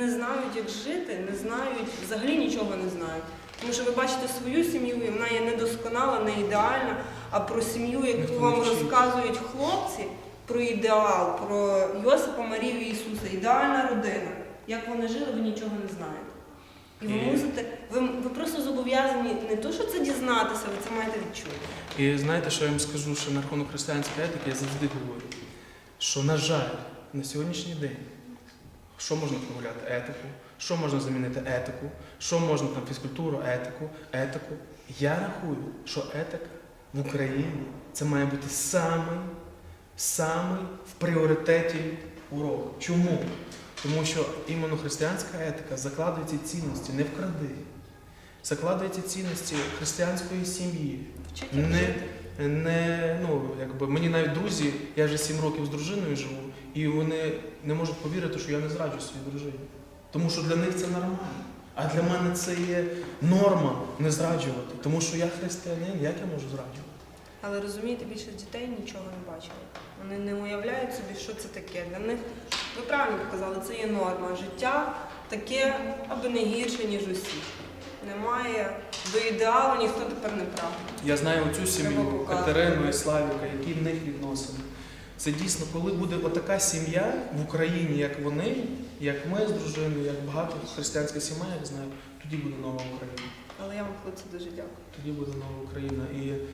Не знають, як жити, не знають, взагалі нічого не знають. Тому що ви бачите свою сім'ю, і вона є недосконала, не ідеальна. А про сім'ю, яку вам розказують хлопці, про ідеал, про Йосипа, Марію Ісуса, ідеальна родина. Як вони жили, ви нічого не знаєте. І ви І- мусите, ви, ви просто зобов'язані не то, що це дізнатися, ви це маєте відчути. І знаєте, що я вам скажу, що на рахунок християнської етики я завжди говорю, що, на жаль, на сьогоднішній день, що можна прогуляти? Етику, що можна замінити етику, що можна там фізкультуру, етику, етику. Я рахую, що етика в Україні це має бути самий, самий в пріоритеті урок. Чому? Тому що іменно християнська етика закладує ці цінності, не вкради. Закладує ці цінності християнської сім'ї, не. Не ну, якби мені навіть друзі, я вже сім років з дружиною живу, і вони не можуть повірити, що я не зраджу своїй дружині. Тому що для них це нормально. А для мене це є норма не зраджувати. Тому що я християнин, як я можу зраджувати? Але розумієте, більшість дітей нічого не бачили. Вони не уявляють собі, що це таке. Для них, ви правильно показали, це є норма. Життя таке, аби не гірше, ніж усі. Немає до ідеалу, ніхто тепер не прагне. Я знаю оцю сім'ю. Катерину і Славіка, які в них відносини. Це дійсно, коли буде отака сім'я в Україні, як вони, як ми з дружиною, як багато християнських сімей, як знаю, тоді буде нова Україна. Але я вам, хлопці, дуже дякую. Тоді буде нова Україна. І